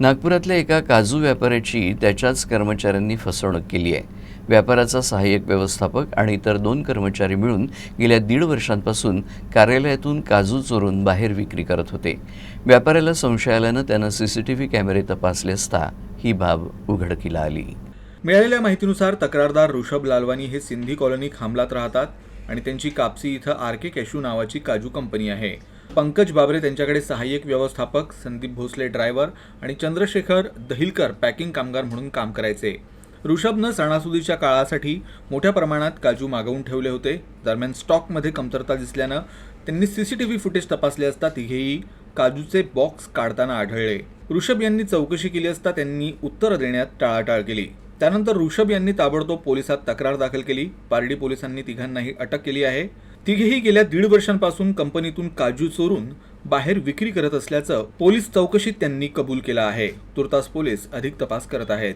नागपुरातल्या एका काजू व्यापाऱ्याची त्याच्याच कर्मचाऱ्यांनी फसवणूक केली आहे. व्यापाराचा सहाय्यक व्यवस्थापक आणि इतर दोन कर्मचारी मिळून गेल्या दीड वर्षांपासून कार्यालयातून काजू चोरून बाहेर विक्री करत होते. व्यापाऱ्याला संशय आल्यानं त्यानं व्ही कॅमेरे तपासले असता ही बाब उघडकीला आली. मिळालेल्या माहितीनुसार तक्रारदार ऋषभ लालवानी हे सिंधी कॉलनी खांबलात राहतात आणि त्यांची कापसी इथं आर के कॅशू नावाची काजू कंपनी आहे. पंकज बाबरे त्यांच्याकडे सहाय्यक व्यवस्थापक संदीप भोसले ड्रायव्हर आणि चंद्रशेखर दहिलकर पॅकिंग कामगार म्हणून काम करायचे. ऋषभनं सणासुदीच्या काळासाठी मोठ्या प्रमाणात काजू मागवून ठेवले होते. दरम्यान स्टॉकमध्ये कमतरता दिसल्यानं त्यांनी C C T V footage तपासले असता तिघेही काजूचे बॉक्स काढताना आढळले. ऋषभ यांनी चौकशी केली असता त्यांनी उत्तरं देण्यात टाळाटाळ केली. त्यानंतर ऋषभ यांनी ताबडतोब पोलिसात तक्रार दाखल केली. पारडी पोलिसांनी तिघांनाही अटक केली आहे. तिघेही गेल्या दीड वर्षांपासून कंपनीतून काजू चोरून बाहेर विक्री करत असल्याचं पोलीस चौकशीत त्यांनी कबूल केलं आहे. तुर्तास पोलीस अधिक तपास करत आहेत.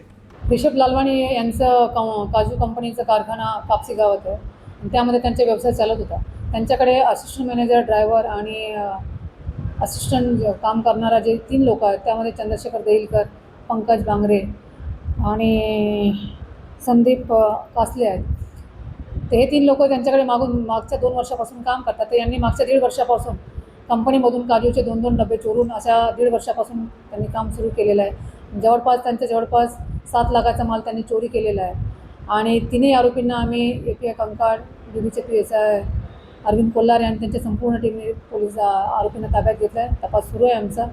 रिषभ लालवाणी यांचं क काजू कंपनीचा कारखाना कापसी गावात आहे त्यामध्ये त्यांचा व्यवसाय चालत होता. त्यांच्याकडे असिस्टंट मॅनेजर ड्रायव्हर आणि असिस्टंट काम करणारा जे तीन लोक आहेत त्यामध्ये चंद्रशेखर देईलकर पंकज बांगरे आणि संदीप कासले आहेत. ते हे तीन लोक त्यांच्याकडे मागून मागच्या दोन वर्षापासून काम करतात. तर यांनी मागच्या दीड वर्षापासून कंपनीमधून काजूचे दोन दोन डबे चोरून अशा दीड वर्षापासून त्यांनी काम सुरू केलेलं आहे. जवळपास त्यांच्या जवळपास सात लाखाचा माल त्यांनी चोरी केलेला आहे. आणि तिन्ही आरोपींना आम्ही ए पी आय कंकाड डीबीचे P S I Arvind Kolhar यांनी त्यांच्या संपूर्ण टीमने पोलीस आरोपींना ताब्यात घेतला आहे तपास सुरू आहे आमचा.